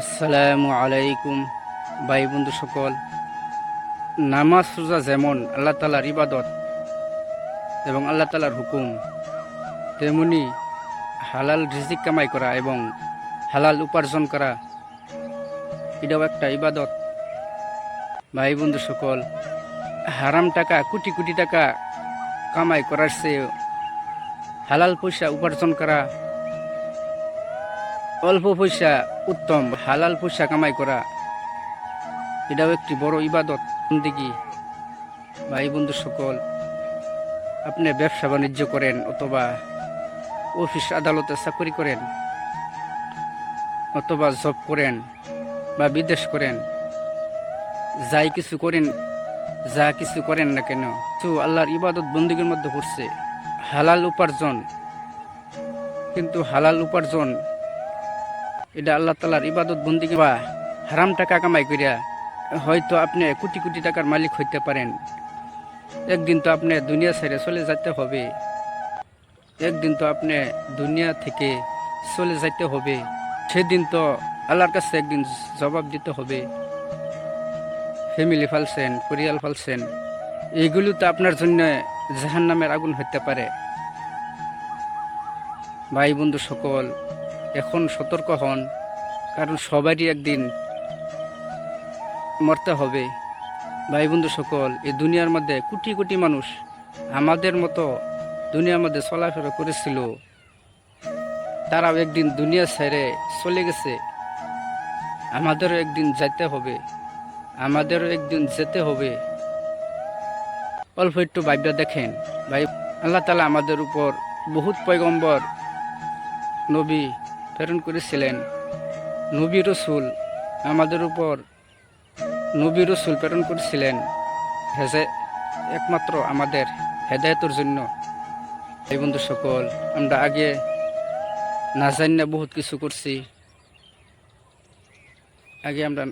আসসালামু আলাইকুম, ভাই বন্ধু সকল। নামাজ, রোজা যেমন আল্লাহ তালার ইবাদত এবং আল্লাহ তালার হুকুম, তেমনি হালাল রিজিক কামাই করা এবং হালাল উপার্জন করা, এটাও একটা ইবাদত। ভাই বন্ধু সকল, হারাম টাকা, কোটি কোটি টাকা কামাই করার চেয়ে হালাল পয়সা উপার্জন করা অল্প পয়সা উত্তম, হালাল পয়সা কামাই করা, এটাও একটি বড় ইবাদত। দিকে ভাই বন্ধু সকল, আপনি ব্যবসা বাণিজ্য করেন অথবা অফিস, আদালতে চাকরি করেন অথবা জব করেন বা বিদেশ করেন, যাই কিছু করেন, যা কিছু করেন না কেন তো আল্লাহর ইবাদত বন্দীগের মধ্যে পড়ছে হালাল উপার্জন, কিন্তু হালাল উপার্জন এটা আল্লাহ তালার ইবাদত বন্দিকে বা হারাম টাকা কামাই করিয়া হয়তো আপনি কোটি কোটি টাকার মালিক হইতে পারেন। একদিন তো আপনি দুনিয়া ছেড়ে চলে যেতে হবে। একদিন তো আপনি দুনিয়া থেকে চলে যেতে হবে। সেদিন তো আল্লাহর কাছে একদিন জবাব দিতে হবে। ফ্যামিলি ফালছেন, পরিয়াল ফালছেন এইগুলো তো আপনার জন্য জাহান নামের আগুন হতে পারে। ভাই বন্ধু সকল এখন সতর্ক হন, কারণ সবারই একদিন মরতে হবে। ভাই বন্ধু সকল, এই দুনিয়ার মধ্যে কোটি কোটি মানুষ আমাদের মতো দুনিয়ার মধ্যে চলাফেরা করেছিল। তারাও একদিন দুনিয়া ছেড়ে চলে গেছে। আমাদেরও একদিন যেতে হবে, আমাদেরও একদিন যেতে হবে। অল্প একটু ভাইবা দেখেন, ভাই, আল্লাহ তালা আমাদের উপর বহুত পয়গম্বর, নবী প্রেরণ করেছিলেন। নবী রসুল আমাদের উপর নবী রসুল প্রেরণ করেছিলেন। হেজে একমাত্র আমাদের হেদায়তের জন্য। এই বন্ধু সকল, আমরা আগে না জানি না বহুত কিছু করছি। আগে আমরা